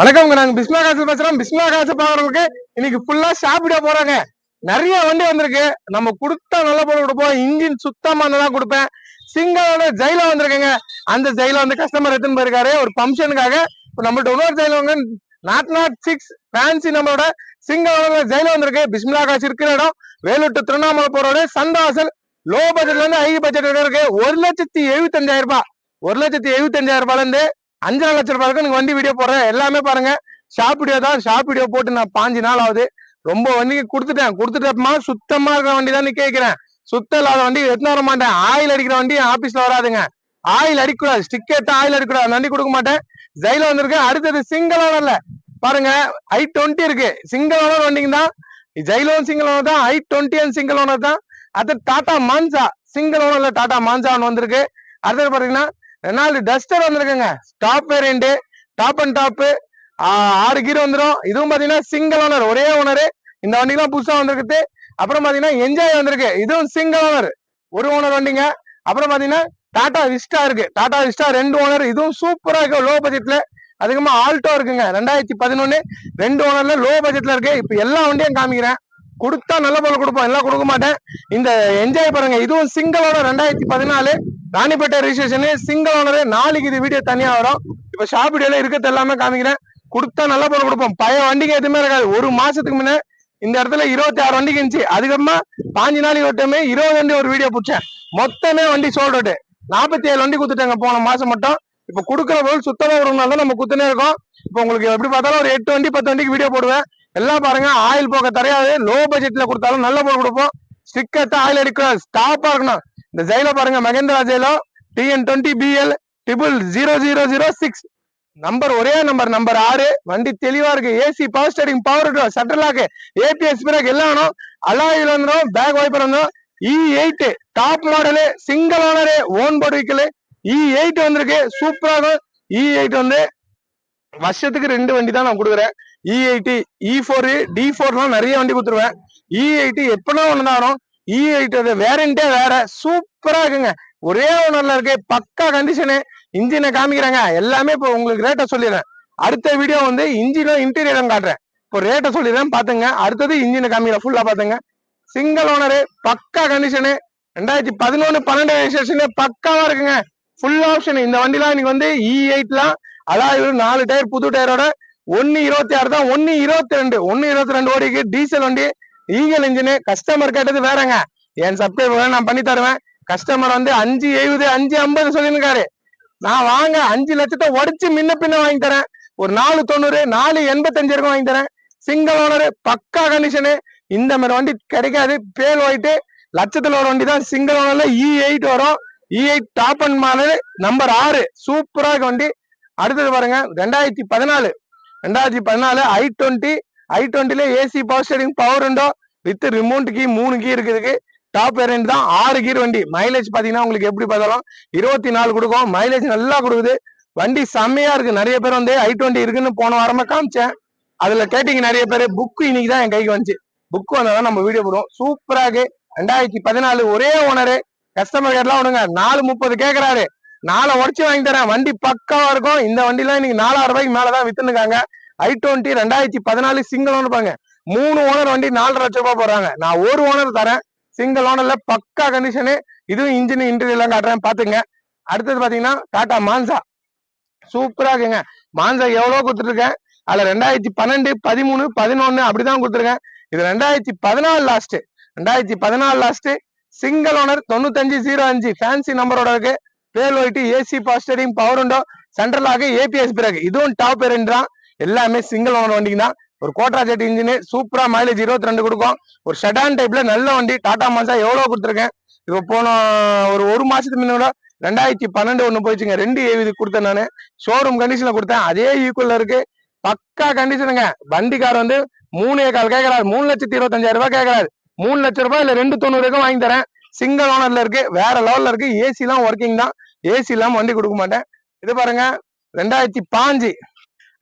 வணக்கம்ங்க. நாங்க பிஸ்மா காசு பேசுறோம். பிஸ்மா காசு பாக்குறவங்களுக்கு இன்னைக்கு ஃபுல்லா சாப்பிட போறாங்க. நிறைய வண்டி வந்திருக்கு. நம்ம கொடுத்தா நல்ல போல கொடுப்போம். இன்ஜின் சுத்தமா தான் கொடுப்பேன். சிங்களோட ஜெயில வந்திருக்கேங்க. அந்த ஜெயில வந்து கஸ்டமர் எடுத்துன்னு போயிருக்காரு. ஒரு ஃபங்க்ஷனுக்காக இப்போ நம்மள்ட்ட இன்னொரு ஜெயில வந்து நாட் நாட் சிக்ஸ் ஃபேன்சி நம்மளோட சிங்களோட ஜெயில வந்திருக்கு. பிஸ்மிலா காசு இருக்கிற இடம். வேலூர் to திருவண்ணாமலை போறோட சந்தாசல் லோ பட்ஜெட்ல இருந்து ஹை பட்ஜெட் இருக்கு. ஒரு லட்சத்தி எழுபத்தஞ்சாயிரம் ரூபாய். ஒரு லட்சத்தி எழுபத்தஞ்சாயிரம் ரூபாய்ல இருந்து அஞ்சரை லட்சம் ரூபாய் வரைக்கும் வண்டி வீடியோ போடுறேன் எல்லாமே பாருங்க. ஷாப் வீடியோ தான். ஷாப் வீடியோ போட்டு நான் பாஞ்சு நாள் ஆகுது. ரொம்ப வண்டிக்கு கொடுத்துட்டேன். கொடுத்துட்டப்பமா சுத்தமா இருக்கிற வண்டி தான் கேட்கிறேன் சுத்தம் இல்லாத வண்டி எடுத்துன்னு வர மாட்டேன். ஆயில் அடிக்கிற வண்டி ஆபீஸ்ல வராதுங்க. ஆயில் அடிக்கக்கூடாது. ஸ்டிக் எடுத்து ஆயில் அடிக்கூடாது அந்த வண்டி கொடுக்க மாட்டேன். ஜெயில வந்திருக்கேன் அடுத்தது சிங்கிள் ஓனர்ல பாருங்க ஐ டுவெண்ட்டி இருக்கு. சிங்கிள் ஓனர் வண்டிங்க தான். ஜெயிலும் சிங்கிள் ஓனர் தான். I twenty and single owner தான். அடுத்து டாடா மான்சா. சிங்கிள் ஓனர்ல டாடா மான்சா ஒன்று வந்திருக்கு. அடுத்தது பாத்தீங்கன்னா ரெனால்டு டஸ்டர் வந்திருக்குங்க. Top variant top and top ஆறு கீர் வந்துடும் இதுவும் பார்த்தீங்கன்னா சிங்கிள் ஓனர் ஒரே ஓனர் இந்த வண்டிலாம் புதுசாக வந்திருக்குது. அப்புறம் பார்த்தீங்கன்னா என்ஜாய் வந்திருக்கு. இதுவும் சிங்கிள் ஓனர் ஒரு ஓனர் வண்டிங்க. அப்புறம் பார்த்தீங்கன்னா டாடா விஸ்டா இருக்கு. டாடா விஸ்டா ரெண்டு ஓனர் இதுவும் சூப்பராக இருக்கு. லோ. பட்ஜெட்ல அதுக்கப்புறமா ஆல்டோ இருக்குங்க. ரெண்டாயிரத்தி பதினொன்னு. ரெண்டு ஓனர்ல லோ பட்ஜெட்ல இருக்கு. இப்போ எல்லா வண்டியும் காமிக்கிறேன். கொடுத்தா நல்ல பொருள் கொடுப்போம் எல்லாம் கொடுக்க மாட்டேன். இந்த என்ஜாய் பாருங்க இதுவும் சிங்கிள் ஓனர் ரெண்டாயிரத்தி பதினாலு ராணிப்பேட்டை ரிஜிஸ்ட்ரேஷன் சிங்கிள் ஓனர் நாளைக்கு இது வீடியோ தனியா வரும். இப்ப ஷாப் வீடியோல இருக்கிறது எல்லாமே காமிக்கிறேன். கொடுத்தா நல்ல பொருள் கொடுப்போம். பழைய வண்டிக்கு எதுவுமே இருக்காது. ஒரு மாசத்துக்கு முன்னே இந்த இடத்துல இருபத்தி ஆறு வண்டிக்கு இருந்துச்சு. அதுக்கப்புறமா பாஞ்சு நாளைக்கு ஒட்டமே இருபது வண்டி ஒரு வீடியோ பிடிச்சேன். மொத்தமே வண்டி சோல்டு நாற்பத்தி ஏழு வண்டி கொடுத்துட்டாங்க போன மாசம் மட்டும். இப்ப கொடுக்குற பொருள் சுத்தமா வரும்னால தான் நம்ம குத்துனே இருக்கோம். இப்ப உங்களுக்கு எப்படி பார்த்தாலும் ஒரு எட்டு வண்டி பத்து வண்டிக்கு வீடியோ போடுவேன். எல்லாம் பாருங்க ஆயில் போக தரையாது. லோ பட்ஜெட்ல கொடுத்தாலும் நல்ல பொருள் கொடுப்போம். ஸ்டிக்கர் ஆயில் அடிக்கூடாது ஸ்டாப்பா இருக்கணும். இந்த ஜெயில பாருங்க Mahindra ஜெயிலோ TN twenty PL triple zero zero zero six number ஒரே நம்பர் நம்பர் ஆறு. வண்டி தெளிவா இருக்கு. AC power steering power shutter lock ABS brake எல்லாம் வேணும். அலாயில் வந்துடும் பேக் வைப்பர் வந்துடும் E eight top model single owner own board vehicle E eight வந்திருக்கு. சூப்பராக இ எயிட் வந்து வருஷத்துக்கு ரெண்டு வண்டி தான் நான் கொடுக்குறேன். இஐடி இ ஃபோர் டி ஃபோர்லாம் நிறைய வண்டி கொடுத்துருவேன். இஐடி e எயிட்டி எப்பனா ஒன்று தான் வரும் இ அது வேரண்டே வேற. சூப்பரா இருக்குங்க. ஒரே ஓனர்ல இருக்கு பக்கா கண்டிஷனு இன்ஜினை காமிக்கிறாங்க. எல்லாமே இப்போ உங்களுக்கு ரேட்டை சொல்லிடுறேன். அடுத்த வீடியோ வந்து இன்ஜினும் இன்டீரியரும் காட்டுறேன். இப்போ ரேட்டை சொல்லிடுறேன் பாத்துங்க. அடுத்தது இன்ஜினை காமிக்கிறேன் ஃபுல்லா பாத்துங்க. சிங்கிள் ஓனரு பக்கா கண்டிஷனு ரெண்டாயிரத்தி பதினொன்று பன்னெண்டு ரெஜிஸ்ட்ரேஷன் பக்காவா இருக்குங்க. ஃபுல் ஆப்ஷன் இந்த வண்டிலாம் இன்னைக்கு வந்து e இ எயிட்லாம் அதாவது நாலு டயர் புது டயரோட ஒன்னு இருபத்தி ஆறு தான் ஒன்னு இருபத்தி ரெண்டு ஒன்னு இருபத்தி ரெண்டு ஓடிக்கு. டீசல் வண்டி ஈகல் இன்ஜின் கஸ்டமர் கேட்டது வேறங்க. என் சப்ஸ்கிரைபர் நான் பண்ணி தருவேன். கஸ்டமர் வந்து அஞ்சு எழுபது அஞ்சு ஐம்பது சொல்லியிருக்காரு. நான் வாங்க அஞ்சு லட்சத்தை உடச்சு முன்ன பின்ன வாங்கி தரேன். ஒரு நாலு தொண்ணூறு நாலு எண்பத்தஞ்சு இருக்கும் வாங்கி தரேன். சிங்கிள் ஓனர் பக்கா கண்டிஷனு இந்த மாதிரி வண்டி கிடைக்காது. பேல் ஒயிட்டு லட்சத்துல ஒரு வண்டி தான். சிங்கிள் ஓனர்ல இ எயிட் வரும். E eight top and model number ஆறு. சூப்பரா வண்டி. அடுத்தது பாருங்க ரெண்டாயிரத்தி பதினாலு. ரெண்டாயிரத்தி பதினாலு ஐ டுவெண்ட்டி ஐ டுவெண்ட்டில ஏசி பவர் ஸ்டேரிங் பவர் உண்டோ? வித் ரிமோட் கீ மூணு கீ இருக்குதுக்கு. டாப் வேரியன்ட் தான் ஆறு கீர் வண்டி. மைலேஜ் பார்த்தீங்கன்னா உங்களுக்கு எப்படி பார்த்தாலும் இருபத்தி நாலு கொடுக்கும். மைலேஜ் நல்லா கொடுக்குது. வண்டி செம்மையா இருக்கு. நிறைய பேர் வந்து ஐ டுவெண்ட்டி இருக்குன்னு போன வாரமா காமிச்சேன். அதுல கேட்டீங்க நிறைய பேர். புக்கு இன்னைக்கு தான் என் கைக்கு வந்துச்சு. புக் வந்தாதான் நம்ம வீடியோ போடுவோம். சூப்பராக இருக்கு. ரெண்டாயிரத்தி பதினாலு ஒரே ஓனரு கஸ்டமர் கேர்லாம் விடுங்க. நாலு முப்பது கேட்கறாரு நாளை உடச்சு வாங்கி தரேன். வண்டி பக்காவா இருக்கும். இந்த வண்டிலாம் இன்னைக்கு நாலாயிரம் ரூபாய்க்கு மேலதான் வித்துனுக்காங்க ஐ டுவெண்ட்டி ரெண்டாயிரத்தி பதினாலு சிங்கிள் ஓனர் மூணு ஓனர் வண்டி நாலரை லட்சம் ரூபாய் போறாங்க நான் ஒரு ஓனர் தரேன். சிங்கிள் ஓனர்ல பக்கா கண்டிஷனு இதுவும் இன்ஜின் இன்டீரியர் எல்லாம் காட்டுறேன். பாத்துங்க அடுத்தது பாத்தீங்கன்னா டாடா மான்சா சூப்பரா இருக்குங்க. மான்சா எவ்வளவு கொடுத்துருக்கேன் அதுல ரெண்டாயிரத்தி பன்னெண்டு பதிமூணு பதினொன்னு அப்படிதான் கொடுத்துருக்கேன். இது ரெண்டாயிரத்தி பதினாலு லாஸ்ட் ரெண்டாயிரத்தி பதினாலு லாஸ்ட் சிங்கிள் ஓனர் தொண்ணூத்தஞ்சு ஜீரோ அஞ்சு. ஃபேன்சி நம்பரோட இருக்கு. பேல் ஒயிட்டு ஏசி பாஸ்டரிங் பவர் உண்டோ? சென்ட்ரலாக ஏபிஎஸ் பிரேக் இதுவும் டாப் ரெண்டு தான் எல்லாமே சிங்கிள் ஓனர் வண்டிங்க தான் ஒரு கோட்ரா ஜெட் இன்ஜின் சூப்பரா மைலேஜ் இருபத்தி ரெண்டு கொடுக்கும். ஒரு ஷெடான் டைப்ல நல்ல வண்டி. டாடா மாசா எவ்வளவு கொடுத்துருக்கேன். இப்போ போன ஒரு ஒரு மாசத்துக்கு முன்னாடி ரெண்டாயிரத்தி பன்னெண்டு ஒண்ணு போயிடுச்சுங்க. ரெண்டு ஏவி கொடுத்தேன் நானு. ஷோரூம் கண்டிஷன்ல கொடுத்தேன். அதே ஈக்குவல்ல இருக்கு. பக்கா கண்டிஷனுங்க வண்டிக்கார் வந்து மூணு கால் கேட்கறாரு. மூணு லட்சத்தி இருபத்தஞ்சாயிரம் ரூபாய் கேட்கறாரு. மூணு லட்சம் ரூபாய் இல்ல ரெண்டு தொண்ணூறுக்கும் வாங்கி தரேன். சிங்கிள் ஓனர்ல இருக்கு வேற லெவல்ல இருக்கு. ஏசி எல்லாம் ஒர்க்கிங் தான். ஏசி இல்லாம வண்டி கொடுக்க மாட்டேன். இது பாருங்க ரெண்டாயிரத்தி பாஞ்சு.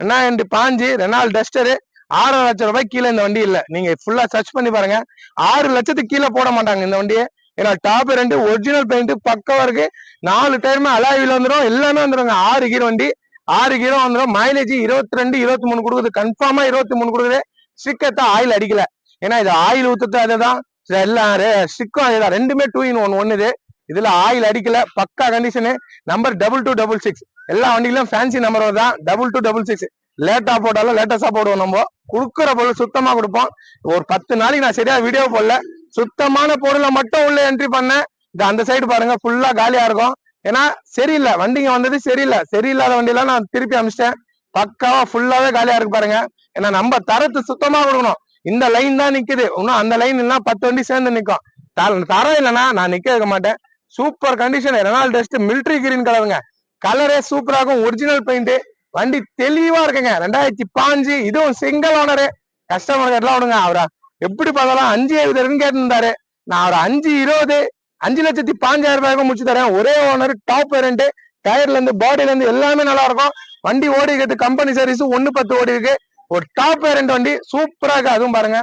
ரெண்டாயிரத்தி பாஞ்சு? ரெண்டாள் டஸ்டரு ஆறு லட்சம் ரூபாய் கீழே இந்த வண்டி இல்ல. நீங்க ஃபுல்லா சர்ச் பண்ணி பாருங்க. ஆறு லட்சத்துக்கு கீழே போட மாட்டாங்க இந்த வண்டியை. ஏன்னா டாப் ரெண்டு ஒரிஜினல் பெயிண்ட் பக்கம் இருக்கு. நாலு டயருமே அலாயில் வந்துடும் எல்லாமே வந்துருங்க. ஆறு கீர் வண்டி. ஆறு கீரோ வந்துடும் மைலேஜ் இருபத்தி ரெண்டு இருபத்தி மூணு கொடுக்குது. கன்ஃபார்மா இருபத்தி மூணு கொடுக்குது. ஸ்டிக்கத்தை ஆயில் அடிக்கல. ஏன்னா இது ஆயில் ஊத்துறது அதுதான். எல்லாம் ஸ்டிக்கும் அதேதான் ரெண்டுமே டூ இன் ஒன் ஒன்னு இதுல ஆயில் அடிக்கல பக்கா condition number double two double six எல்லா வண்டிகளும் ஃபேன்சி நம்பர் தான் டபுள் டூ டபுள் சிக்ஸ் லேட்டா போட்டாலும் லேட்டஸ்டா போடுவோம் நம்ம. கொடுக்குற பொருள் சுத்தமா கொடுப்போம். ஒரு பத்து நாளைக்கு நான் சரியா வீடியோ போடல. சுத்தமான பொருளை மட்டும் உள்ள என்ட்ரி பண்ணேன் இது அந்த சைடு பாருங்க ஃபுல்லா காலியா இருக்கும். ஏன்னா சரியில்லை. வண்டிங்க வந்தது சரியில்லை. சரியில்லாத வண்டியெல்லாம் நான் திருப்பி அமிச்சிட்டேன். பக்காவா ஃபுல்லாவே காலியா இருக்கு பாருங்க. ஏன்னா நம்ம தரத்து சுத்தமா கொடுக்கணும். இந்த லைன் தான் நிக்குது. இன்னும் அந்த லைன் இல்லைன்னா பத்து வண்டி சேர்ந்து நிக்கும். த- தரம் இல்லைன்னா நான் நிக்க வைக்க மாட்டேன். Super condition Renault dust military green கலருங்க கலரே சூப்பராகும் இருக்கும். ஒரிஜினல் பெயிண்ட் வண்டி தெளிவா இருக்குங்க. ரெண்டாயிரத்தி பாஞ்சு. இதுவும் சிங்கிள் ஓனரு கஸ்டமர் கேட்லாம் விடுங்க. அவரா எப்படி பார்த்தாலும் அஞ்சு எழுபது கேட்டிருந்தாரு நான் அவர் அஞ்சு இருபது அஞ்சு லட்சத்தி பாஞ்சாயிரம் ரூபாய்க்கு முடிச்சு தரேன். ஒரே ஓனர் டாப் வேரண்ட் டயர்ல இருந்து பாடியில இருந்து எல்லாமே நல்லா இருக்கும். வண்டி ஓடி கம்பெனி சர்வீஸ் ஒன்னு பத்து ஓடி இருக்கு ஒரு டாப் வேரண்ட் வண்டி சூப்பரா இருக்கு. அதுவும் பாருங்க.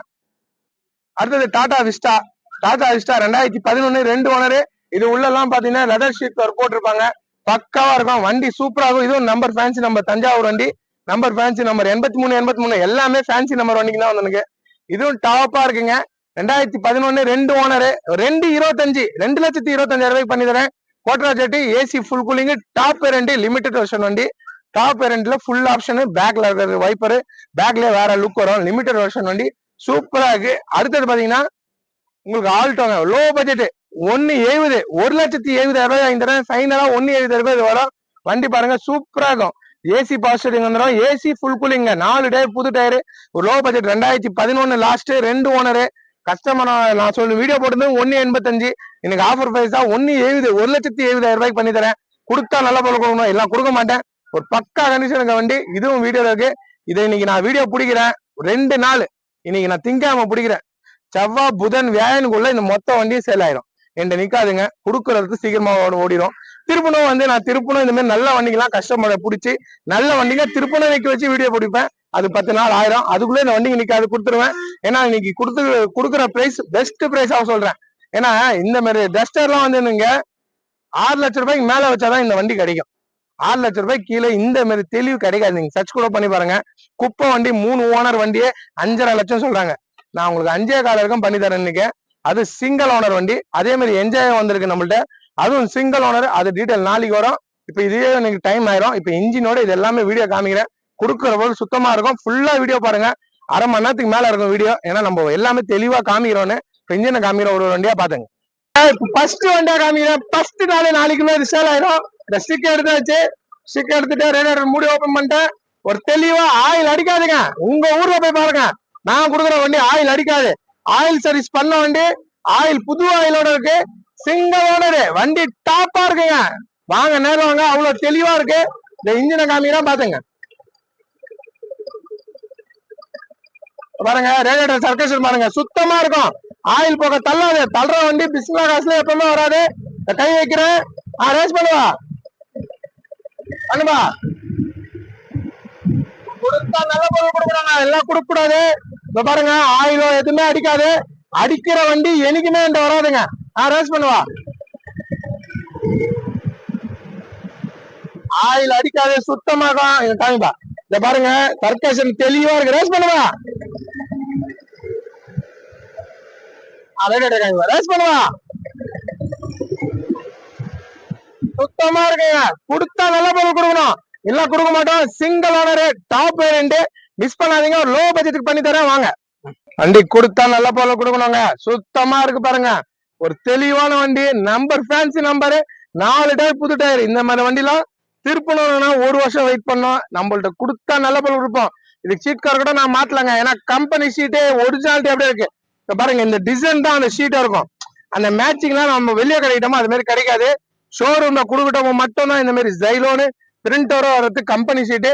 அடுத்தது டாடா விஸ்டா டாடா விஸ்டா ரெண்டாயிரத்தி பதினொன்னு ரெண்டு ஓனரு இது உள்ள எல்லாம் பாத்தீங்கன்னா லெதர் ஷீட் போட்டிருப்பாங்க. பக்காவா இருக்கும். வண்டி சூப்பரா இருக்கும். இதுவும் நம்பர் ஃபேன்சி நம்பர் தஞ்சாவூர் வண்டி. நம்பர் ஃபேன்சி நம்பர் எண்பத்தி மூணு எண்பத்தி மூணு எல்லாமே ஃபேன்சி நம்பர் வண்டிக்கு தான் வந்து இதுவும் டாப்பா இருக்குங்க. ரெண்டாயிரத்தி பதினொன்னு ரெண்டு ஓனரு ரெண்டு இருபத்தஞ்சு ரெண்டு லட்சத்தி இருபத்தஞ்சாயிரம் ரூபாய்க்கு பண்ணி தரேன். கோட்ரா ஜெட்டி ஏசி ஃபுல் கூலிங் டாப் ரெண்டு லிமிடெட் வெர்ஷன் வண்டி. டாப் ரெண்டுல ஃபுல் ஆப்ஷனு பேக்ல இருக்கிறது வைப்பர் பேக்லேயே வேற லுக் வரும். லிமிடெட் வெர்ஷன் வண்டி. சூப்பரா இருக்கு. அடுத்தது பாத்தீங்கன்னா உங்களுக்கு ஆல்டோங்க லோ பட்ஜெட் ஒன்னு எழுபது. ஒரு லட்சத்தி எழுபதாயிரம் ரூபாய் வாங்கி தரேன் ஃபைனலா ஒன்னு எழுபதாயிரம் ரூபாய் இது வரும். வண்டி பாருங்க சூப்பரா இருக்கும். ஏசி பாஸ்டரிங் வந்துடும் ஏசி ஃபுல் கூலிங்க நாலு டயர் புது டயரு. ஒரு லோ பட்ஜெட் ரெண்டாயிரத்தி பதினொன்னு லாஸ்ட் ரெண்டு ஓனரு கஸ்டமர் நான் சொல்லு வீடியோ போட்டது ஒன்னு எண்பத்தஞ்சு. எனக்கு ஆஃபர் பிரைஸா ஒன்னு எழுபது. ஒரு லட்சத்தி எழுபதாயிரம் ரூபாய்க்கு பண்ணி தரேன் கொடுத்தா நல்ல பொருள் கொடுக்கணும். எல்லாம் கொடுக்க மாட்டேன். ஒரு பக்கா கண்டிஷனுக்கு வண்டி இதுவும் வீடியோல இருக்கு. இதை இன்னைக்கு நான் வீடியோ பிடிக்கிறேன். ரெண்டு நாள். இன்னைக்கு நான் திங்காம பிடிக்கிறேன். செவ்வாய் புதன் வியாழனுக்குள்ள இந்த மொத்த வண்டியும் சேல் ஆயிரும். என்கிட்ட நிக்காதுங்க. குடுக்கறதுக்கு சீக்கிரமா ஓடிடும் திருப்பணம் வந்து நான் திருப்பணம் இந்த மாதிரி நல்ல வண்டிக்கெல்லாம் கஸ்டமரை பிடிச்சி நல்ல வண்டிங்க திருப்பணம் நிக்க வச்சு வீடியோ பிடிப்பேன். அது பத்து நாள் ஆயிரும். அதுக்குள்ளே இந்த வண்டிங்க நிக்காது கொடுத்துருவேன். ஏன்னா இன்னைக்கு கொடுத்து கொடுக்குற பிரைஸ் பெஸ்ட் பிரைஸா சொல்றேன். ஏன்னா இந்த மாதிரி டஸ்டர்லாம் வந்து நீங்க ஆறு லட்ச ரூபாய்க்கு மேல வச்சாதான் இந்த வண்டி கிடைக்கும். ஆறு லட்ச ரூபாய்க்கு கீழே இந்த மாதிரி தெளிவு கிடைக்காது. நீங்க சர்ச் கூட பண்ணி பாருங்க. குப்பை வண்டி மூணு ஓனர் வண்டியே அஞ்சரை லட்சம் சொல்றாங்க. நான் உங்களுக்கு அஞ்சே கால வரைக்கும் பண்ணி தரேன் இன்னைக்கு. அது சிங்கிள் ஓனர் வண்டி. அதே மாதிரி என்ஜாய் வந்திருக்கு நம்மள்ட்ட. அதுவும் சிங்கிள் ஓனர் அது டீட்டெயில் நாளைக்கு வரும். இப்ப இதே எனக்கு டைம் ஆயிரும். இப்ப இன்ஜினோட இது எல்லாமே வீடியோ காமிக்கிறேன். கொடுக்குற போது சுத்தமா இருக்கும். ஃபுல்லா வீடியோ பாருங்க. அரை மணி நேரத்துக்கு மேல இருக்கும் வீடியோ ஏன்னா நம்ம எல்லாமே தெளிவா காமிக்கிறோன்னு இப்போ இன்ஜினை காமிக்கிற ஒரு ஒரு வண்டியா பாத்துங்க. ஃபர்ஸ்ட் வண்டியா காமிக்கிறேன். ஃபர்ஸ்ட் நாளே நாளைக்குமே இது சேல் ஆயிரும். இந்த ஸ்டிக் எடுத்தாச்சு ஸ்டிக் எடுத்துட்டு ரேடியேட்டர் மூடி ஓபன் பண்ணிட்டேன் ஒரு தெளிவா ஆயில் அடிக்காதுங்க. உங்க ஊர்ல போய் பாருங்க. நான் கொடுக்குற வண்டி ஆயில் அடிக்காது. ஆயில் சர்வீஸ் பண்ண வண்டி ஆயில் புது ஆயிலோட இருக்கு. சிங்கிள் வண்டி டாப்பா இருக்குங்க. வாங்க நேரம் வாங்க. அவ்வளவு தெளிவா இருக்கு. இந்த இன்ஜினை காமிக்கிறேன் பாத்துங்க. பாருங்க ரேடியேட்டர் சர்க்கேஷன் பாருங்க. சுத்தமா இருக்கும். ஆயில் போக தள்ளாது. தள்ளுற வண்டி பிஸ்மிலா காசுல எப்பவுமே வராது. கை வைக்கிறேன். ஆ ரேஸ் பண்ணுவா. அனுமா. கொடுத்தா நல்ல பொருள் கொடுக்குறாங்க. எல்லாம் கொடுக்க கூடாது இப்ப பாருங்க ஆயிலோ எதுவுமே அடிக்காது. அடிக்கிற வண்டி என்னைக்குமே இந்த வராதுங்க. ஆஹ் ரேஸ் பண்ணுவா ஆயில் அடிக்காது சுத்தமாக காமிப்பா. இந்த பாருங்க சர்க்கேஷன் தெளிவா இருக்கு. ரேஸ் பண்ணுவா அதே காமிப்பா. ரேஸ் பண்ணுவா சுத்தமா இருக்குங்க. கொடுத்தா நல்ல பொருள் கொடுக்கணும். இல்ல கொடுக்க மாட்டோம். Single owner top variant miss பண்ணாதீங்க. ஒரு லோ பட்ஜெட்டுக்கு பண்ணி தரேன் வாங்க. வண்டி கொடுத்தா நல்ல பொருள் கொடுக்கணுங்க. சுத்தமா இருக்கு பாருங்க. ஒரு தெளிவான வண்டி நம்பர் ஃபேன்சி நம்பரு நாலு டயர் புது டயர் இந்த மாதிரி வண்டிலாம் திருப்பணும்னா ஒரு வருஷம் வெயிட் பண்ணோம். நம்மள்ட்ட கொடுத்தா நல்ல பொருள் கொடுப்போம். இது சீட் கார் கூட நான் மாத்தலாங்க. ஏன்னா கம்பெனி ஷீட்டே ஒரிஜினாலிட்டி அப்படியே இருக்கு. இப்ப பாருங்க இந்த டிசைன் தான் அந்த ஷீட்டா இருக்கும். அந்த மேட்சிங்லாம் நம்ம வெளியே கிடைக்கிட்டோமோ அது மாதிரி கிடைக்காது. ஷோரூம்ல கொடுக்கட்டவங்க மட்டும் தான் இந்த மாதிரி ஜைலோனு பிரிண்டரோ வரது கம்பெனி ஷீட்டு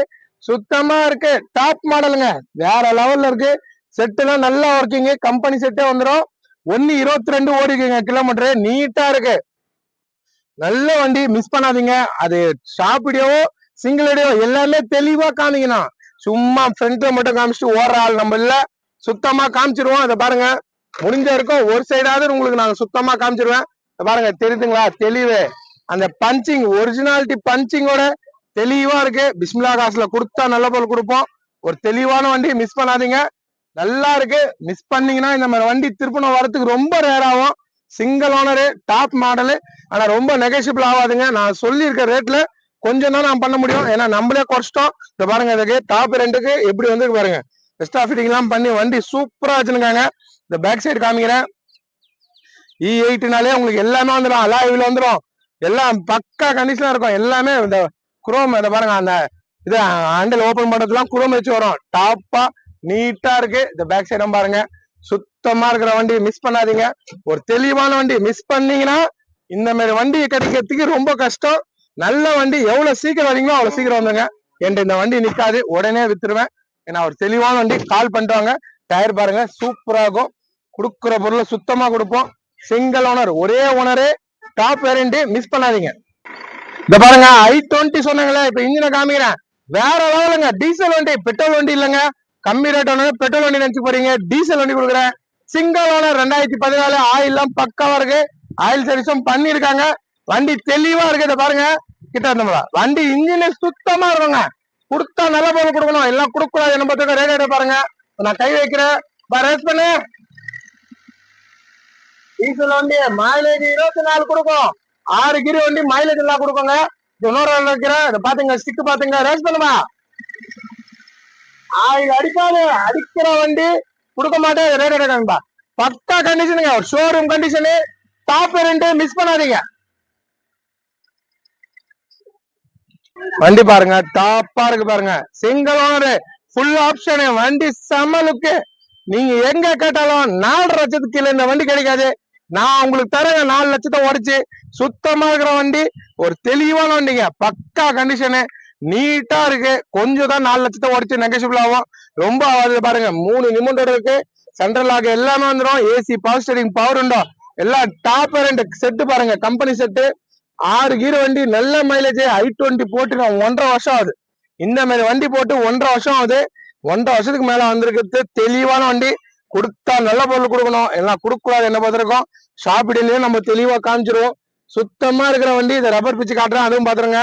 சுத்தமா இருக்கு. டாப் மாடலுங்க வேற லெவல்ல இருக்கு. செட்டுலாம் நல்லா ஒர்க்கிங்க கம்பெனி செட்டே வந்துடும் ஒன்னு இருபத்தி ரெண்டு ஓடிக்குங்க. கிலோமீட்டர் நீட்டா இருக்கு. நல்ல வண்டி. மிஸ் பண்ணாதீங்க. அது ஷாப் வீடியோவோ சிங்கிள் வீடியோ எல்லாமே தெளிவா காமிக்கணும். சும்மா ஃப்ரண்ட்ல மட்டும் காமிச்சிட்டு ஓடுற ஆள் நம்ம இல்ல. சுத்தமா காமிச்சிருவோம். அதை பாருங்க. முடிஞ்ச இருக்கும் ஒரு சைடாவது உங்களுக்கு நாங்க சுத்தமா காமிச்சிருவேன். பாருங்க. தெரியுதுங்களா? தெளிவு. அந்த பஞ்சிங் ஒரிஜினாலிட்டி பஞ்சிங்கோட தெளிவா இருக்கு. பிஸ்மிலா காசுல கொடுத்தா நல்ல பொருள் கொடுப்போம். ஒரு தெளிவான வண்டியை மிஸ் பண்ணாதீங்க. நல்லா இருக்கு. மிஸ் பண்ணீங்கன்னா இந்த மாதிரி வண்டி திருப்பணம் வரதுக்கு ரொம்ப ரேர் ஆகும். சிங்கிள் ஓனரு டாப் மாடலு ஆனா ரொம்ப நெகசிபிள் ஆகாதுங்க. நான் சொல்லியிருக்க ரேட்ல கொஞ்சம் தான் நான் பண்ண முடியும். ஏன்னா நம்மளே குறைச்சிட்டோம். இந்த பாருங்க இதுக்கு டாப் ரெண்டுக்கு எப்படி வந்து பாருங்க. எக்ஸ்ட்ரா ஃபிட்டிங் எல்லாம் பண்ணி வண்டி சூப்பரா வச்சிருக்காங்க. இந்த பேக் சைடு காமிக்கிறேன். E இ எயிட்னாலே உங்களுக்கு எல்லாமே வந்துடும். அலாய்வில் வந்துடும். எல்லாம் பக்கா கண்டிஷனா இருக்கும். எல்லாமே இந்த குரோம் இதை பாருங்க அந்த இது ஹேண்டில் ஓபன் பண்றதுலாம் குரோம் வச்சு வரும். டாப்பா நீட்டா இருக்கு. இந்த பேக் சைடும் பாருங்க. சுத்தமா இருக்கிற வண்டி மிஸ் பண்ணாதீங்க. ஒரு தெளிவான வண்டி மிஸ் பண்ணீங்கன்னா இந்த மாதிரி வண்டி கிடைக்கிறதுக்கு ரொம்ப கஷ்டம். நல்ல வண்டி எவ்வளவு சீக்கிரம் வரீங்களோ அவ்வளவு சீக்கிரம் வந்துங்க என்கிட்ட இந்த வண்டி நிக்காது. உடனே வித்துருவேன். ஏன்னா ஒரு தெளிவான வண்டி கால் பண்ணிட்டு வாங்க டயர் பாருங்க சூப்பரா இருக்கும். கொடுக்குற பொருளை சுத்தமா கொடுப்போம். சிங்கிள் ஓனர் ஒரே ஓனரே டாப் வேரியன்ட் மிஸ் பண்ணாதீங்க. இந்த பாருங்க ஐ டுவெண்ட்டி சொன்னாங்களே இப்ப இன்ஜினை காமிக்கிறேன். வேற லெவலுங்க டீசல் வண்டி பெட்ரோல் வண்டி இல்லைங்க. கம்மி ரேட் ஒன்று பெட்ரோல் வண்டி நினைச்சு போறீங்க. டீசல் வண்டி கொடுக்குறேன். சிங்கிள் ஓனர் ரெண்டாயிரத்தி பதினாலு ஆயில் எல்லாம் பக்காவா இருக்கு. ஆயில் சர்வீஸும் பண்ணிருக்காங்க வண்டி தெளிவா இருக்கு இதை பாருங்க. கிட்ட இருந்தோம்ல வண்டி இன்ஜின் சுத்தமா இருக்குங்க கொடுத்தா நல்ல பொருள் கொடுக்கணும். எல்லாம் கொடுக்க கூடாது என்ன பார்த்துக்க ரேடியேட்டர் பாருங்க. நான் கை வைக்கிறேன். ரேஸ் பண்ணு. டீசல் வண்டி மைலேஜ் இருபத்தி நாலு கொடுக்கும். ஆறு கிரி வண்டி மைலேஜ் எல்லாம் கொடுக்குங்க. இன்னொரு வைக்கிறேன் இதை பாத்துங்க ஸ்டிக் பாத்துங்க ரேஸ் பண்ணுமா ஆயில் அடிக்காது அடிக்கிற வண்டி கொடுக்க மாட்டேன் ரேட் எடுக்கணும்பா பக்கா கண்டிஷனுங்க ஒரு ஷோரூம் கண்டிஷனு டாப் ரெண்டு மிஸ் பண்ணாதீங்க. வண்டி பாருங்க டாப்பா இருக்கு பாருங்க. சிங்கிள் ஓனர் ஃபுல் ஆப்ஷனு வண்டி சமலுக்கு நீங்க எங்க கேட்டாலும் நாலு லட்சத்துக்கு கீழே இந்த வண்டி கிடைக்காது. நான் உங்களுக்கு தரேன். நாலு லட்சத்தை உடைச்சு சுத்தமா இருக்கிற வண்டி ஒரு தெளிவான வண்டிங்க. பக்கா கண்டிஷனு நீட்டா இருக்கு. கொஞ்சம் தான் நாலு லட்சத்தை உடைச்சு நெகசிபிள் ஆகும். ரொம்ப ஆகாது. பாருங்க மூணு நிமிடம் இருக்கு. சென்ட்ரல் லாக் எல்லாமே வந்துடும் ஏசி பவர் ஸ்டேரிங் பவர் உண்டோ? எல்லாம் டாப் ரெண்டு செட்டு பாருங்க. கம்பெனி செட்டு ஆறு கீர் வண்டி நல்ல மைலேஜ் ஐ டுவெண்ட்டி போட்டு நான் ஒன்றரை வருஷம் ஆகுது. இந்த மாதிரி வண்டி போட்டு ஒன்றரை வருஷம் ஆகுது. ஒன்றரை வருஷத்துக்கு மேல வந்திருக்கிறது தெளிவான வண்டி. கொடுத்தா நல்ல பொருள் கொடுக்கணும். எல்லாம் கொடுக்கூடாது என்ன பார்த்துருக்கோம்? ஷாப்பிடிலையும் நம்ம தெளிவா காமிச்சிருவோம். சுத்தமா இருக்கிற வண்டி இந்த ரப்பர் பிச்சு காட்டுறேன் அதுவும் பாத்துருங்க.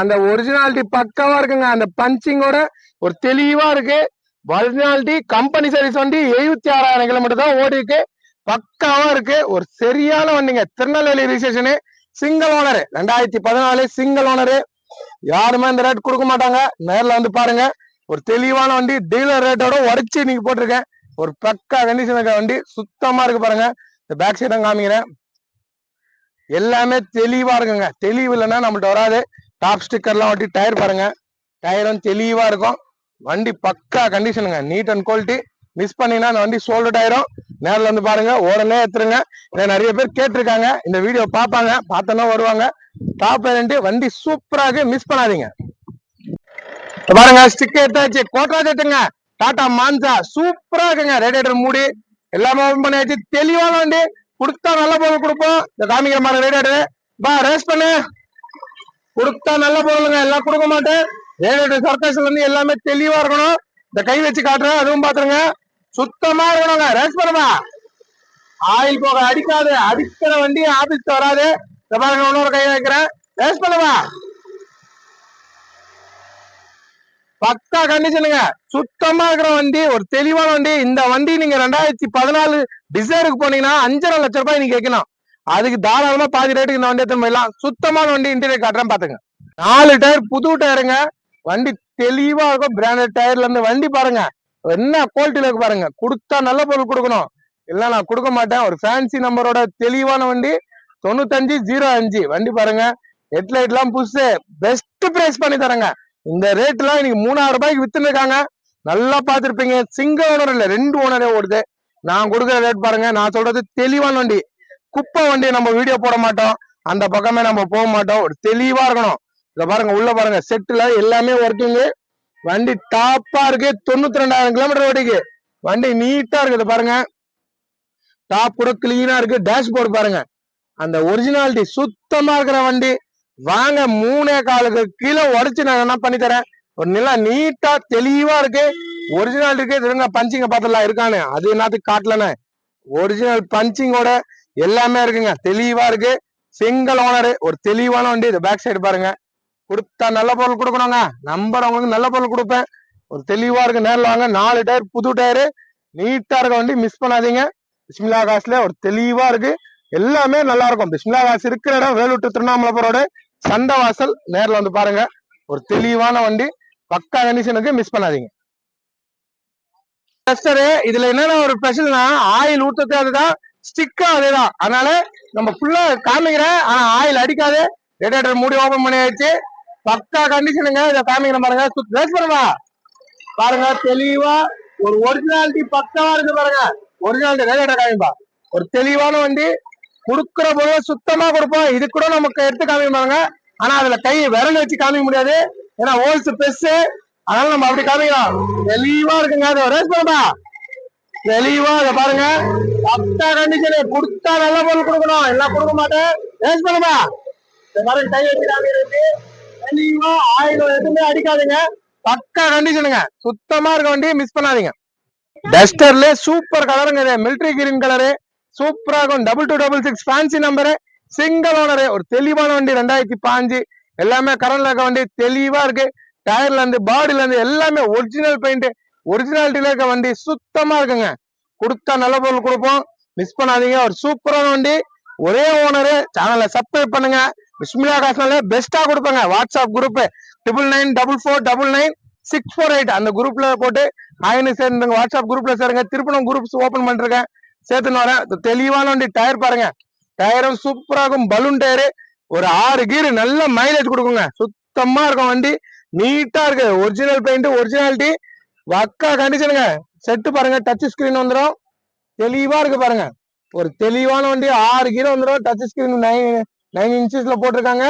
அந்த ஒரிஜினாலிட்டி பக்காவா இருக்குங்க. அந்த பஞ்சிங்கோட ஒரு தெளிவா இருக்கு. ஒரிஜினாலிட்டி கம்பெனி சர்வீஸ் வண்டி எழுபத்தி ஆறாயிரம் கிலோமீட்டர் தான் ஓடி இருக்கு. பக்காவா இருக்கு. ஒரு சரியான வண்டிங்க. திருநெல்வேலி ரிஜிஸ்ட்ரேஷனு சிங்கிள் ஓனரு ரெண்டாயிரத்தி பதினாலு சிங்கிள் ஓனரு யாருமே இந்த ரேட் கொடுக்க மாட்டாங்க. நேர்ல வந்து பாருங்க. ஒரு தெளிவான வண்டி டீலர் ரேட்டோட உடச்சு இன்னைக்கு போட்டிருக்கேன். ஒரு பக்கா கண்டிஷன் இருக்க வண்டி. சுத்தமா இருக்கு பாருங்க. இந்த பேக் சைடும் காமிக்கிறேன். எல்லாமே தெளிவா இருக்குங்க. தெளிவு இல்லைன்னா நம்மள்ட்ட வராது. டாப் ஸ்டிக்கர்லாம் ஒட்டி டயர் பாருங்க. டயரும் தெளிவா இருக்கும். வண்டி பக்கா கண்டிஷனுங்க நீட் அண்ட் குவாலிட்டி மிஸ் பண்ணீங்கன்னா அந்த வண்டி சோல்டட் ஆயிரும். நேரில் வந்து பாருங்க. உடனே எடுத்துருங்க நிறைய பேர் கேட்டிருக்காங்க. இந்த வீடியோ பார்ப்பாங்க. பார்த்தோன்னா வருவாங்க. டாப் பேரண்ட் வண்டி சூப்பராக மிஸ் பண்ணாதீங்க. பாருங்க ஸ்டிக்கர் எடுத்தாச்சு. கோட்டா எடுத்துங்க டாடா மான்சா. சூப்பரா இருக்குங்க. ரேடியேட்டர் மூடி. எல்லாமே ஓபன் பண்ணியாச்சு. தெளிவான வண்டி கொடுத்தா நல்ல பொருள் கொடுப்போம். இந்த காமிக்கிற மாதிரி ரேடாடு பா ரேஸ் பண்ணு. கொடுத்தா நல்ல பொருளுங்க. எல்லாம் கொடுக்க மாட்டேன். ரேடாடு சர்க்கஸ்ல இருந்து எல்லாமே தெளிவா இருக்கணும். இந்த கை வச்சு காட்டுறேன். அதுவும் பாத்துருங்க. சுத்தமா இருக்கணுங்க. ரேஸ் பண்ணுமா? ஆயில் போக அடிக்காது. அடிக்கிற வண்டி ஆபீஸ்க்கு வராது. இந்த பாருங்க இன்னொரு கை வைக்கிறேன். ரேஸ் பண்ணுமா? பக்கா கண்டிஷனுங்க. சுத்தமா இருக்கிற வண்டி ஒரு தெளிவான வண்டி. இந்த வண்டி நீங்க ரெண்டாயிரத்தி பதினாலு டிசைருக்கு போனீங்கன்னா அஞ்சரை லட்சம் ரூபாய் நீங்க கேட்கணும். அதுக்கு தாராளமா பாதி ரேட்டுக்கு இந்த வண்டி எத்தனை போயிடலாம். சுத்தமான வண்டி இன்டீரியர் காட்டுறேன் பாத்துங்க நாலு டயர் புது டயருங்க. வண்டி தெளிவா இருக்கும். பிராண்டட் டயர்ல இருந்து வண்டி பாருங்க. என்ன குவாலிட்டியில இருக்கு பாருங்க. கொடுத்தா நல்ல பொருள் கொடுக்கணும். இல்ல நான் கொடுக்க மாட்டேன். ஒரு ஃபேன்சி நம்பரோட தெளிவான வண்டி. தொண்ணூத்தஞ்சு ஜீரோ அஞ்சு. வண்டி பாருங்க. ஹெட்லைட் எல்லாம் புதுசு. பெஸ்ட் பிரைஸ் பண்ணி தரேங்க. இந்த ரேட்லாம் இன்னைக்கு மூணாயிரம் ரூபாய்க்கு வித்துன்னு இருக்காங்க நல்லா பார்த்துருப்பீங்க. சிங்கிள் ஓனர் இல்லை ரெண்டு ஓனரே ஓடுது. நான் கொடுக்குற ரேட் பாருங்க. நான் சொல்றது தெளிவான வண்டி. குப்பை வண்டியை நம்ம வீடியோ போட மாட்டோம். அந்த பக்கமே நம்ம போக மாட்டோம். ஒரு தெளிவா இருக்கணும். இத பாருங்க உள்ள பாருங்க. செட்டுல எல்லாமே ஒர்க்கிங் வண்டி டாப்பா இருக்கு. தொண்ணூத்தி ரெண்டாயிரம் கிலோமீட்டர் ஓடிக்கு. வண்டி நீட்டா இருக்குது பாருங்க. டாப் கூட கிளீனா இருக்கு. டேஷ்போர்டு பாருங்க. அந்த ஒரிஜினாலிட்டி சுத்தமா இருக்கிற வண்டி. வாங்க மூணே காலுக்கு கீழே உடச்சு நான் என்ன பண்ணி தரேன்? ஒரு நிலா நீட்டா தெளிவா இருக்கு. ஒரிஜினல் இருக்கு திருங்க பஞ்சிங்க பார்த்தலாம் இருக்கானு? அது என்னத்துக்கு காட்டலண்ண? ஒரிஜினல் பஞ்சிங்கோட எல்லாமே இருக்குங்க. தெளிவா இருக்கு. சிங்கிள் ஓனர் ஒரு தெளிவான வண்டி. இது பேக் சைடு பாருங்க. கொடுத்தா நல்ல பொருள் கொடுக்கணுங்க. நம்பர் அவங்களுக்கு நல்ல பொருள் கொடுப்பேன். ஒரு தெளிவா இருக்கு நேரில் வாங்க. நாலு டயர் புது டயரு. நீட்டா இருக்க வண்டி மிஸ் பண்ணாதீங்க. பிஸ்மிலா காசுல ஒரு தெளிவா இருக்கு. எல்லாமே நல்லா இருக்கும். பிஸ்மிலா காசு இருக்கிற இடம் வேலூட்டு to திருவண்ணாமலை சண்டை வாசல் நேர்ல வந்து பாருங்க. ஒரு தெளிவான வண்டி. பக்கா கண்டிஷனுக்கு மிஸ் பண்ணாதீங்க. டஸ்டரு இதுல என்னென்ன ஒரு ஸ்பெஷல்னா ஆயில் ஊத்துறது அதுதான் ஸ்டிக்கும் அதேதான். அதனால நம்ம ஃபுல்லா காமிக்கிறேன். ஆனா ஆயில் அடிக்காது. ரேடியேட்டர் மூடி ஓபன் பண்ணியாச்சு. பக்கா கண்டிஷனுங்க இதை காமிக்கிறேன் பாருங்க. ரேஸ் பண்ணுவா பாருங்க தெளிவா ஒரு ஒரிஜினாலிட்டி பக்காவா இருக்கு பாருங்க. ஒரிஜினாலிட்டி ரேடியேட்டர் காமிப்பா. ஒரு தெளிவான வண்டி. குடுக்குற பொருள் சுத்தமா கொடுப்போம். இது கூட நமக்கு எடுத்து காமிக்க பாருங்க ஆனா அதுல கை விரல் வச்சு காமிக்க முடியாது. ஏன்னா ஹோல்ஸ் பெருசு அதனால நம்ம அப்படி காமிக்கலாம். தெளிவா இருக்குங்க. அது ரேஸ் பண்ணா தெளிவா இதை பாருங்க. பக்கா கண்டிஷன் கொடுத்தா நல்ல பொருள் கொடுக்கணும். எல்லாம் கொடுக்க மாட்டேன். ரேஸ் பண்ணுமா பாருங்க கை வச்சு காமிக்கிறது தெளிவா ஆயிரம் எதுவுமே அடிக்காதுங்க. பக்கா கண்டிஷனுங்க சுத்தமா இருக்க வண்டி மிஸ் பண்ணாதீங்க. டஸ்டர்ல சூப்பர் கலருங்க இது. மிலிட்டரி கிரீன் கலரு சூப்பரா இருக்கும். Double two double six fancy number single owner ஒரு தெளிவான வண்டி ரெண்டாயிரத்தி பாஞ்சு. எல்லாமே கரண்ட்ல இருக்க வண்டி தெளிவா இருக்கு. டயர்ல இருந்து பாடியில இருந்து எல்லாமே ஒரிஜினல் பெயிண்ட் ஒரிஜினாலிட்டியில இருக்க வண்டி சுத்தமா இருக்குங்க. கொடுத்தா நல்ல பொருள் கொடுப்போம். மிஸ் பண்ணாதீங்க. ஒரு சூப்பரான வண்டி. ஒரே ஓனரு சேனலை சப்ஸ்கிரைப் பண்ணுங்க. பிஸ்மிலா காசுனால பெஸ்டா கொடுப்பாங்க. WhatsApp group triple nine double four double nine six four eight அந்த குரூப்ல போட்டு ஆயினு சேர்ந்துங்க வாட்ஸ்அப் குரூப்ல சேருங்க. திருப்பணம் குரூப்ஸ் ஓபன் பண்ணிருக்கேன். சேர்த்துன்னு வரேன். தெளிவான வண்டி டயர் பாருங்க. டயரும் சூப்பரா இருக்கும். Balloon tyre. ஒரு ஆறு கீர் நல்ல மைலேஜ் கொடுக்குங்க. சுத்தமா இருக்கும் வண்டி. நீட்டா இருக்கு. ஒரிஜினல் பெயிண்ட் ஒரிஜினாலிட்டி வக்கா கண்டிஷனுங்க செட்டு பாருங்க. டச் ஸ்கிரீன் வந்துடும் தெளிவா இருக்கு பாருங்க. ஒரு தெளிவான வண்டி. ஆறு கீரை வந்துடும் டச் ஸ்கிரீன் நைன் நைன் இன்ச்சஸ்ல போட்டிருக்காங்க.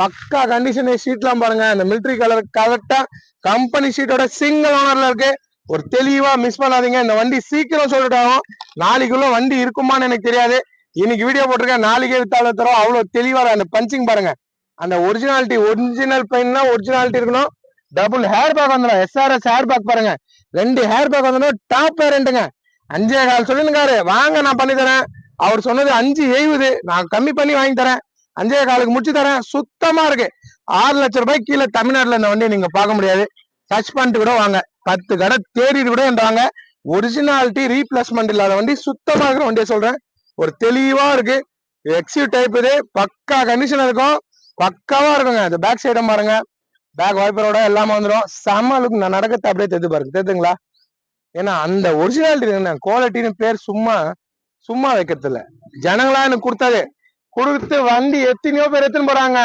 பக்கா கண்டிஷன் ஷீட்லாம் பாருங்க. இந்த மிலிட்டரி கலர் கரெக்டா கம்பெனி ஷீட்டோட சிங்கிள் ஓனர்ல இருக்கு. ஒரு தெளிவா மிஸ் பண்ணாதீங்க. இந்த வண்டி சீக்கிரம் சொல்லிட்டாங்க நாளைக்குள்ள வண்டி இருக்குமான்னு எனக்கு தெரியாது. இன்னைக்கு வீடியோ போட்டிருக்கேன். நாளைக்கே வித்தால தரோம் அவ்வளவு தெளிவா அந்த பஞ்சிங் பாருங்க. அந்த ஒரிஜினாலிட்டி ஒரிஜினல் பெயின்னா ஒரிஜினாலிட்டி இருக்கணும். டபுள் ஹேர் பேக் வந்துடும் எஸ்ஆர்எஸ் ஹேர் பேக் பாருங்க. ரெண்டு ஹேர் பேக் வந்துடும் டாப் பேரண்ட்டுங்க அஞ்சே கால் சொல்லிருக்காரு வாங்க நான் பண்ணி தரேன். அவர் சொன்னது அஞ்சு எழுபது நான் கம்மி பண்ணி வாங்கி தரேன். அஞ்சே காலுக்கு முடிச்சு தரேன். சுத்தமா இருக்கு. ஆறு லட்சம் ரூபாய் கீழே தமிழ்நாட்டுல இந்த வண்டியை நீங்க பார்க்க முடியாது. சர்ச் பண்ணிட்டு கூட வாங்க. பத்து கடை தேடிட்டு கூட என்றாங்க. ஒரிஜினாலிட்டி ரீப்ளேஸ்மெண்ட் இல்லாத வண்டி சுத்தமா இருக்கிற வண்டியை சொல்றேன். ஒரு தெளிவா இருக்கு. எக்ஸியூ டைப் இது. பக்கா கண்டிஷன் இருக்கும். பக்காவா இருக்குங்க. இந்த பேக் சைடும் பாருங்க. பேக் வைப்பரோட எல்லாமே வந்துடும் செம லுக் நான் நடக்கத்தை அப்படியே தெரிஞ்சு பாருங்க. தெரியுதுங்களா ஏன்னா அந்த ஒரிஜினாலிட்டி என்ன? குவாலிட்டின்னு பேர் சும்மா சும்மா வைக்கிறது இல்ல ஜனங்களா எனக்கு கொடுத்தாரு கொடுத்து வண்டி எத்தனையோ பேர் எடுத்துன்னு போறாங்க.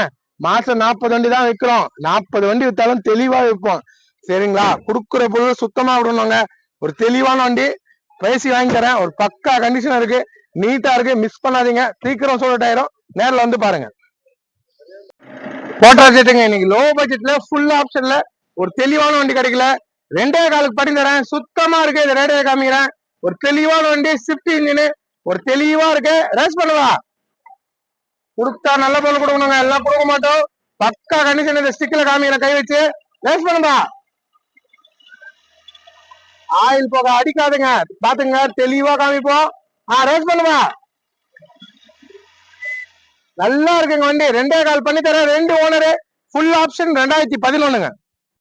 மாசம் நாற்பது வண்டி தான் விற்கிறோம். நாற்பது வண்டி வித்தாலும் தெளிவா விற்போம். சரிங்களா? குடுக்குற பொருள் சுத்தமா விடணுங்க. ஒரு தெளிவான வண்டி பேசி வாங்கி தரேன். ஒரு பக்கா கண்டிஷன் இருக்கு. நீட்டா இருக்கு. மிஸ் பண்ணாதீங்க. சீக்கிரம் சொல்லிட்டாயிரும் நேர்ல வந்து பாருங்க. போட்டோ செட்டுங்க இன்னைக்கு லோ பட்ஜெட்ல ஃபுல் ஆப்ஷன்ல ஒரு தெளிவான வண்டி கிடைக்கல. ரெண்டே காலுக்கு பண்ணி தரேன். சுத்தமா இருக்கு. இது ரேடியோ காமிக்கிறேன். ஒரு தெளிவான வண்டி ஸ்விஃப்ட் இன்ஜின் ஒரு தெளிவா இருக்கு. ரேஸ் பண்ணுவா. கொடுத்தா நல்ல பொருள் கொடுக்கணுங்க. எல்லாம் கொடுக்க மாட்டோம். பக்கா கண்டிஷன் இந்த ஸ்டிக்ல காமிக்கிறேன். கை வச்சு. ரேஸ் பண்ணுவா ஆயில் போக அடிக்காதுங்க. பாத்துங்க தெளிவா காமிப்போம். ஆ ரேஸ் பண்ணுமா நல்லா இருக்குங்க வண்டி. ரெண்டே கால் பண்ணி தரேன். ரெண்டு ஓனரு ஃபுல் ஆப்ஷன் ரெண்டாயிரத்தி பதினொன்னுங்க.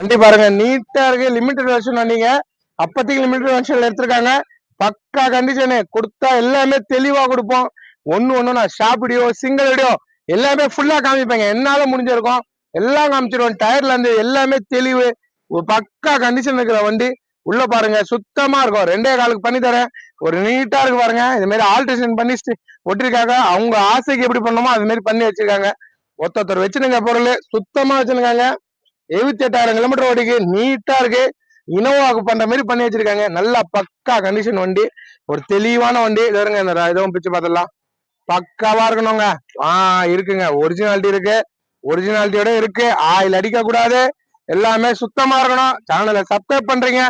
வண்டி பாருங்க நீட்டா இருக்கு. லிமிடெட் வெர்ஷன் வண்டிங்க அப்பத்திக்கு லிமிடெட் வெர்ஷன்ல எடுத்திருக்காங்க. பக்கா கண்டிஷனு கொடுத்தா எல்லாமே தெளிவா கொடுப்போம். ஒன்னு ஒண்ணு நான் ஷாப் வீடியோ சிங்கிள் வீடியோ எல்லாமே ஃபுல்லா காமிப்பேங்க. என்னால முடிஞ்சிருக்கும். எல்லாம் காமிச்சிருவோம். டயர்ல இருந்து எல்லாமே தெளிவு. ஒரு பக்கா கண்டிஷன் இருக்கிற வண்டி. உள்ள பாருங்க சுத்தமா இருக்கும். ரெண்டே காலுக்கு பண்ணி தரேன். ஒரு நீட்டா இருக்கு பாருங்க. இது மாதிரி ஆல்ட்ரேஷன் பண்ணி ஒட்டிருக்காங்க. அவங்க ஆசைக்கு எப்படி பண்ணணுமோ அது மாதிரி பண்ணி வச்சிருக்காங்க. ஒருத்தர் வச்சிருங்க பொருள் சுத்தமா வச்சிருக்காங்க. எழுபத்தி எட்டாயிரம் கிலோமீட்டர் ஓடிக்கு. நீட்டா இருக்கு. இனோவாக்கு பண்ற மாதிரி பண்ணி வச்சிருக்காங்க. நல்லா பக்கா கண்டிஷன் வண்டி. ஒரு தெளிவான வண்டி. இது இருங்க இந்த இதுவும் பிச்சு பார்த்துடலாம் பக்காவா இருக்கணுங்க. ஆஹ் இருக்குங்க. ஒரிஜினாலிட்டி இருக்கு. ஒரிஜினாலிட்டியோட இருக்கு. ஆயில் அடிக்க கூடாது எல்லாமே சுத்தமா இருக்கணும். சேனலை சப்ஸ்கிரைப் பண்றீங்க.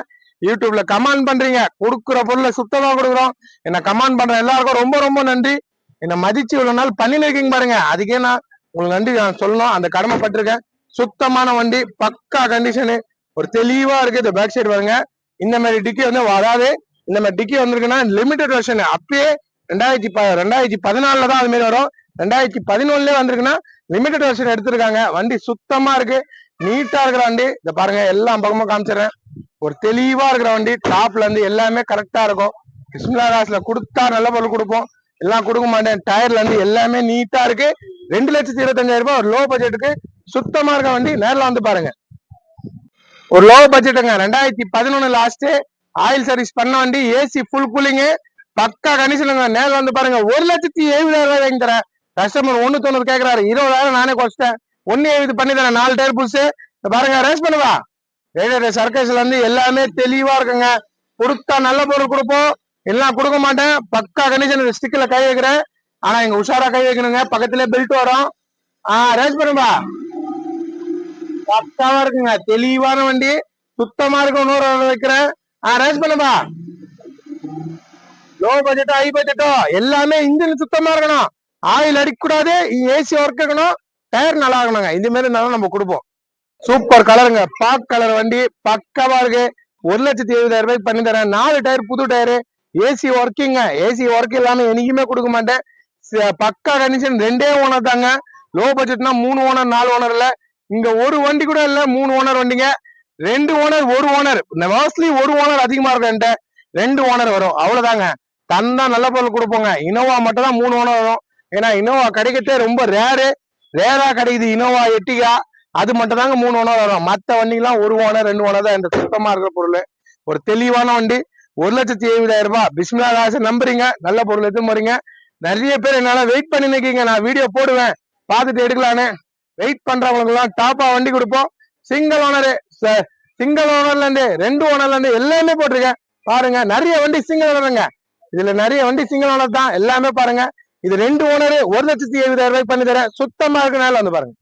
யூடியூப்ல கமெண்ட் பண்றீங்க. கொடுக்குற பொருளை சுத்தமா கொடுக்குறோம். என்ன கமெண்ட் பண்ற எல்லாருக்கும் ரொம்ப ரொம்ப நன்றி. என்ன மதிச்சு இவ்வளவு நாள் பண்ணின்னு இருக்கீங்க பாருங்க. அதுக்கே நான் உங்களுக்கு நன்றி நான் சொல்லணும். அந்த கடமைப்பட்டிருக்கேன் சுத்தமான வண்டி பக்கா கண்டிஷனு ஒரு தெளிவா இருக்கு. இந்த பேக் சைடு பாருங்க. இந்த மாதிரி டிக்கி வந்து வராது. இந்த மாதிரி டிக்கி வந்திருக்குன்னா லிமிடெட் வெர்ஷன் அப்பயே ரெண்டாயிரத்தி ப ரெண்டாயிரத்தி பதினாலுல தான் அது மாதிரி வரும். ரெண்டாயிரத்தி பதினொன்னுலயே வந்திருக்குன்னா லிமிடெட் வெர்ஷன் எடுத்திருக்காங்க. வண்டி சுத்தமா இருக்கு. நீட்டா இருக்கிற வண்டி. இதை பாருங்க. எல்லா பக்கமும் காமிச்சிடுறேன். ஒரு தெளிவா இருக்கிற வண்டி டாப்ல இருந்து எல்லாமே கரெக்டா இருக்கும். கிருஷ்ணா காசுல கொடுத்தா நல்ல பொருள் கொடுப்போம். எல்லாம் கொடுக்க மாட்டேன். டயர்ல இருந்து எல்லாமே நீட்டா இருக்கு. ரெண்டு லட்சத்தி இருபத்தஞ்சாயிரம் ரூபாய் ஒரு லோ பட்ஜெட்டுக்கு சுத்தமா இருக்க வண்டி நேர்ல வந்து பாருங்க. ஒரு லோ பட்ஜெட்டுங்க ரெண்டாயிரத்தி பதினொன்னு லாஸ்ட் ஆயில் சர்வீஸ் பண்ண வண்டி ஏசி ஃபுல் கூலிங்கு பக்கா கண்டிஷனுங்க நேர்ல வந்து பாருங்க. ஒரு லட்சத்தி எழுபதாயிரம் ரூபாய் வாங்கி தரேன். கஸ்டமர் ஒண்ணு தொண்ணூறு கேட்கறாரு இருபதாயிரம் நானே குறைச்சிட்டேன். ஒன்னு எழுபது பண்ணி தரேன். நாலு டயர் புதுசு பாருங்க. ரேஸ் பண்ணுவா. ரேடியோ சர்க்கஸ்ல இருந்து எல்லாமே தெளிவா இருக்குங்க. கொடுத்தா நல்ல பொருள் கொடுப்போம். எல்லாம் கொடுக்க மாட்டேன். பக்கா கண்டிஷன் ஸ்டிக்ல கை வைக்கிறேன். ஆனா இங்க உஷாரா கை வைக்கணுங்க. பக்கத்துல பெல்ட் வரும். ஆஹ் ரேஸ் பண்ணுவா பக்காவா இருக்குங்க. தெளிவான வண்டி. சுத்தமா இருக்கும். நூறு வைக்கிறேன். ஆஹ் ரேஸ் பண்ணுவா லோ பட்ஜெட்டோ ஹை பட்ஜெட்டோ எல்லாமே இன்ஜின் சுத்தமா இருக்கணும். ஆயில் அடிக்கக்கூடாது. ஏசி ஒர்க் இருக்கணும். டயர் நல்லா இருக்கணுங்க. இந்த மாதிரி நல்லா நம்ம கொடுப்போம். சூப்பர் கலருங்க. பாக் கலர் வண்டி பக்கவா இருக்கு. ஒரு லட்சத்தி எழுபதாயிரம் ரூபாய்க்கு பண்ணி தரேன். நாலு டயர் புது டயரு. ஏசி ஒர்க்கிங்க ஏசி ஒர்க் இல்லாம என்னைக்குமே கொடுக்க மாட்டேன். ச- பக்கா கண்டிஷன் ரெண்டே ஓனர் தாங்க. லோ பட்ஜெட்னா மூணு ஓனர் நாலு ஓனர் இல்ல. இங்க ஒரு வண்டி கூட இல்ல. மூணு ஓனர் வண்டிங்க. ரெண்டு ஓனர் ஒரு ஓனர் இந்த மோஸ்ட்லி ஒரு ஓனர் அதிகமா இருக்கும் என்கிட்ட. ரெண்டு ஓனர் வரும். அவ்வளவுதாங்க. தந்தா நல்ல பொருள் கொடுப்போங்க. இனோவா மட்டும் தான் மூணு ஓனர் வரும். ஏன்னா இனோவா கிடைக்கிறதே ரொம்ப ரேரு ரேரா கிடைக்குது. Innova Ertiga. அது மட்டும் தாங்க மூணு ஓனர் வரும். மற்ற வண்டிங்கெல்லாம் ஒரு ஓனர் ரெண்டு ஓனர் தான் இந்த சுத்தமாக இருக்கிற பொருள். ஒரு தெளிவான வண்டி ஒரு லட்சத்தி எழுபதாயிரம் ரூபாய். பிஸ்மிலா காசு நம்புறீங்க. நல்ல பொருள் எடுத்து போறீங்க. நிறைய பேர் என்னால வெயிட் பண்ணி நிற்கீங்க நான் வீடியோ போடுவேன். பார்த்துட்டு எடுக்கலான்னு. வெயிட் பண்றவங்களுக்குலாம் டாப்பா வண்டி கொடுப்போம். சிங்கிள் ஓனரு சிங்கிள் ஓனர்ல இருந்து ரெண்டு ஓனர்ல இருந்து எல்லாமே போட்டிருக்கேன். பாருங்க நிறைய வண்டி சிங்கிள் ஓனருங்க இதுல நிறைய வண்டி சிங்கிள் ஓனர் தான். எல்லாமே பாருங்க. இது ரெண்டு ஓனரு ஒரு லட்சத்தி எழுபதாயிரம் ரூபாய்க்கு பண்ணி தரேன். சுத்தமா இருக்கிறனால வந்து பாருங்க.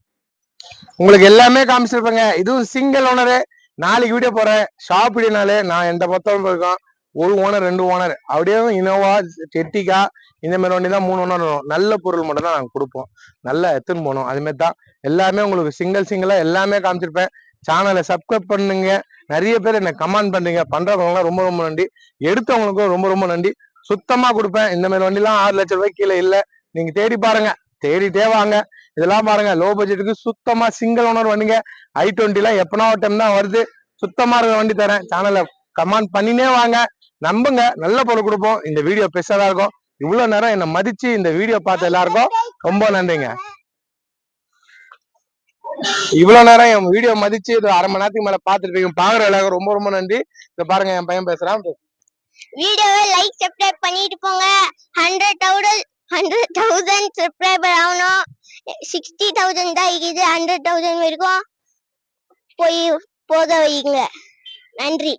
உங்களுக்கு எல்லாமே காமிச்சிருப்பேங்க இதுவும் சிங்கிள் ஓனரு நாளைக்கு வீடியோ போறேன் ஷாப் வீடியோனாலே நான் எந்த பத்தவன் இருக்கோம் ஒரு ஓனர் ரெண்டு ஓனர் அப்படியே இனோவா டெட்டிகா இந்த மாதிரி வண்டி தான் மூணு ஓனர் வரும். நல்ல பொருள் மட்டும் தான் நாங்கள் கொடுப்போம். நல்லா எடுத்துன்னு போனோம் அதுமாரி தான். எல்லாமே உங்களுக்கு சிங்கிள் சிங்கிளா எல்லாமே காமிச்சிருப்பேன். சேனலை சப்ஸ்கிரைப் பண்ணுங்க. நிறைய பேர் என்ன கமெண்ட் பண்றீங்க. பண்றவங்கலாம் ரொம்ப ரொம்ப நன்றி. எடுத்தவங்களுக்கும் ரொம்ப ரொம்ப நன்றி. சுத்தமா கொடுப்பேன். இந்த மாதிரி வண்டிலாம் ஆறு லட்சம் ரூபாய் கீழே இல்ல. நீங்க தேடி பாருங்க. தேடிட்டே வாங்க. இதெல்லாம் பாருங்க லோ பட்ஜெட்டுக்கு சுத்தமா சிங்கிள் ஓனர் வண்டிங்க. ஐ டுவெண்ட்டிலாம் எப்பனா ஒரு டைம் தான் வருது. சுத்தமா இருக்கிற வண்டி தரேன். சேனல்ல கமெண்ட் பண்ணினே வாங்க. நம்புங்க. நல்ல பொருள் கொடுப்போம். இந்த வீடியோ பெருசா தான் இருக்கும். இவ்வளவு நேரம் என்னை மதிச்சு இந்த வீடியோ பார்த்த எல்லாருக்கும் ரொம்ப நன்றிங்க. இவ்வளவு நேரம் என் வீடியோ மதிச்சு இது அரை மணி நேரத்துக்கு மேல பாத்துட்டு இருக்கீங்க. பாக்குற எல்லாருக்கும் ரொம்ப ரொம்ப நன்றி. இத பாருங்க என் பையன் பேசுறான். வீடியோவை லைக் சப்ஸ்கிரைப் பண்ணிட்டு போங்க. ஹண்ட்ரட் டவுடல் ஹண்ட்ரட் தௌசண்ட் சப்ஸ்கிரைபர் ஆகணும் சிக்ஸ்டி தௌசண்ட் தான் இருக்குது ஹண்ட்ரட் தௌசண்ட் வரைக்கும் போய் போத வைங்க நன்றி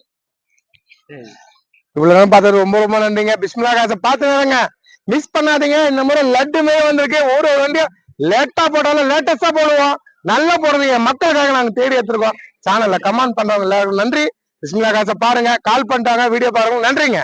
இவ்வளவு நேரம் பார்த்தது ரொம்ப ரொம்ப நன்றிங்க பிஸ்மிலா காசை பார்த்து மிஸ் பண்ணாதீங்க இந்த முறை லட்டு மாரி வந்திருக்கு ஒரு ஒரு வண்டியும் லேட்டா போட்டாலும் லேட்டஸ்டா போடுவோம் நல்லா போடுறீங்க மக்களுக்காக நாங்க தேடி எடுத்திருக்கோம் சேனல்ல கமெண்ட் பண்றவங்க எல்லாருக்கும் நன்றி பிஸ்மிலா காசை பாருங்க கால் பண்ணிட்டாங்க வீடியோ பாருங்க நன்றிங்க